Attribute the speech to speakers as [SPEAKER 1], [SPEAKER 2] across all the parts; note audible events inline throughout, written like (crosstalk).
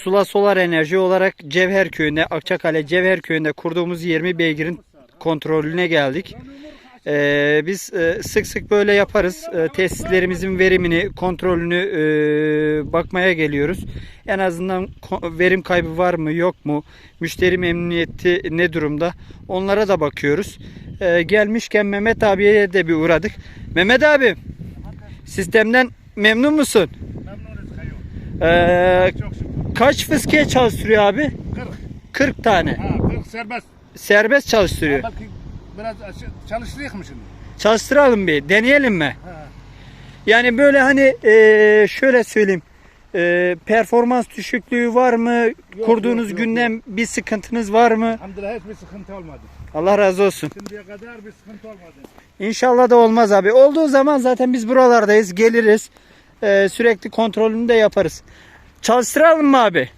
[SPEAKER 1] Pusula Solar Enerji olarak Cevher Köyü'nde, Akçakale Cevher Köyü'nde kurduğumuz 20 beygirin kontrolüne geldik. Ee, biz e, sık sık böyle yaparız. Ee, tesislerimizin verimini, kontrolünü e, bakmaya geliyoruz. En azından verim kaybı var mı, yok mu? Müşteri memnuniyeti ne durumda? Onlara da bakıyoruz. Ee, gelmişken Mehmet abiye de bir uğradık. Mehmet abi, sistemden memnun musun?
[SPEAKER 2] Memnunuz.
[SPEAKER 1] Ee,
[SPEAKER 2] Çok şükür.
[SPEAKER 1] Kaç fıskiye çalıştırıyor abi?
[SPEAKER 2] 40.
[SPEAKER 1] 40 tane.
[SPEAKER 2] Ha 40 serbest.
[SPEAKER 1] Serbest çalıştırıyor.
[SPEAKER 2] Belki biraz çalıştırayım mı şimdi?
[SPEAKER 1] Çalıştıralım bir, deneyelim mi?
[SPEAKER 2] Ha.
[SPEAKER 1] Yani böyle hani eee, şöyle söyleyeyim. Eee, performans düşüklüğü var mı? Kurduğunuz
[SPEAKER 2] yok,
[SPEAKER 1] günden bir sıkıntınız var mı?
[SPEAKER 2] Hamdülillah hiçbir sıkıntı olmadı.
[SPEAKER 1] Allah razı olsun.
[SPEAKER 2] Şimdiye kadar bir sıkıntı olmadı.
[SPEAKER 1] İnşallah da olmaz abi. Olduğu zaman zaten biz buralardayız. Geliriz. Eee, sürekli kontrolünü de yaparız. Çalıştıralım mı abi?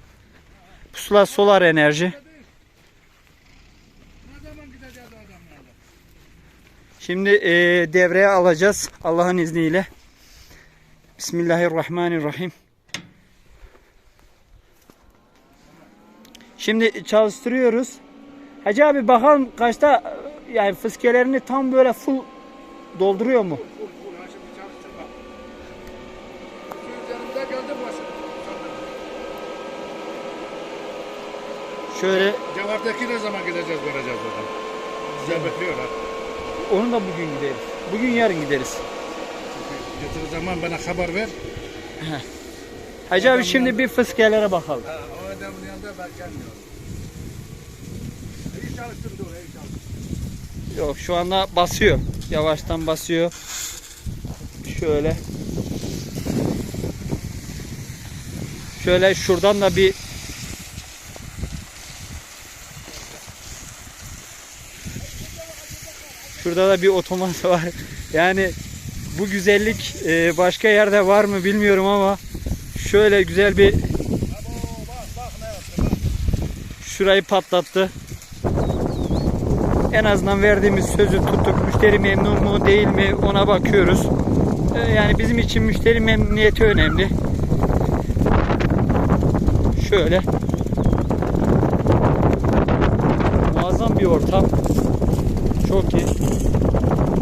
[SPEAKER 1] Pusula Solar Enerji. Şimdi eee, devreye alacağız Allah'ın izniyle. Bismillahirrahmanirrahim. Şimdi çalıştırıyoruz. Hacı abi bakalım kaçta yani fıskelerini tam böyle full dolduruyor mu?
[SPEAKER 2] Full full ha şimdi çalıştırma. Şu üzerinde geldi başı.
[SPEAKER 1] Şöyle
[SPEAKER 2] Cevaptaki ne zaman gideceğiz göreceğiz oradan. Bize bekliyorlar.
[SPEAKER 1] onu da bugün gideriz. Bugün yarın gideriz.
[SPEAKER 2] Getir zaman bana haber ver.
[SPEAKER 1] Hacı abi şimdi bir fıskelere bakalım.
[SPEAKER 2] Ha, o adamın yanında ben gelmiyorum. İyi çalıştırdı o, iyi çalıştırdı.
[SPEAKER 1] Yok şu anda basıyor. Yavaştan basıyor. Şöyle. Şöyle şuradan da bir Şurada da bir otomat (laughs) var. Yani bu güzellik e, başka yerde var mı bilmiyorum ama şöyle güzel bir şurayı patlattı. En azından verdiğimiz sözü tuttuk. Müşteri memnun mu değil mi ona bakıyoruz. Ee, Yani bizim için müşteri memnuniyeti önemli. Şöyle. Muazzam bir ortam. Çok iyi.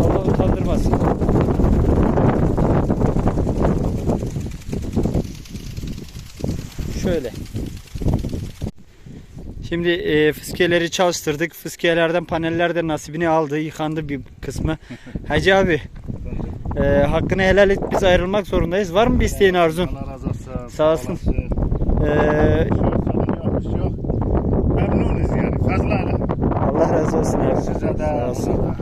[SPEAKER 1] Allah utandırmasın. Şöyle. Şimdi e, fıskeleri çalıştırdık. Fıskelerden paneller de nasibini aldı. Yıkandı bir kısmı. (laughs) Hacı abi e, hakkını helal et. Biz ayrılmak zorundayız. Var mı bir isteğin arzun?
[SPEAKER 2] Allah razı olsun.
[SPEAKER 1] Sağ olsun. E,
[SPEAKER 2] şey şey yok. Memnunuz yani fazla.
[SPEAKER 1] Allah razı olsun abi.
[SPEAKER 2] Size de
[SPEAKER 1] Sağ olsun.
[SPEAKER 2] Allah'tan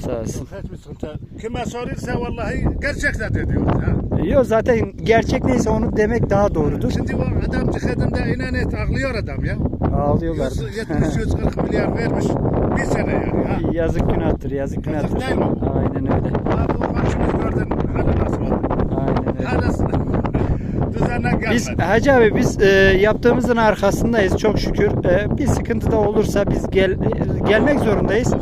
[SPEAKER 1] Sağ olsun.
[SPEAKER 2] hiçbir sıkıntı. Kime sorursa vallahi gerçekten de diyor. Ha.
[SPEAKER 1] Yok zaten gerçek neyse onu demek daha doğrudur.
[SPEAKER 2] Şimdi o adam çıkadığında inan et ağlıyor adam ya.
[SPEAKER 1] Ağlıyorlar.
[SPEAKER 2] 170-140 milyar vermiş bir sene yani. Ha.
[SPEAKER 1] Yazık günahtır, yazık günahtır.
[SPEAKER 2] değil mi?
[SPEAKER 1] Aynen öyle.
[SPEAKER 2] Abi o komşumuz gördün
[SPEAKER 1] Biz Hacı abi biz e, yaptığımızın arkasındayız çok şükür. E, bir sıkıntı da olursa biz gel e, gelmek zorundayız.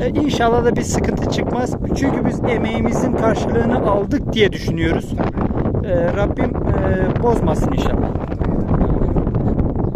[SPEAKER 1] E, inşallah da bir sıkıntı çıkmaz. Çünkü biz emeğimizin karşılığını aldık diye düşünüyoruz. E, Rabbim e, bozmasın inşallah.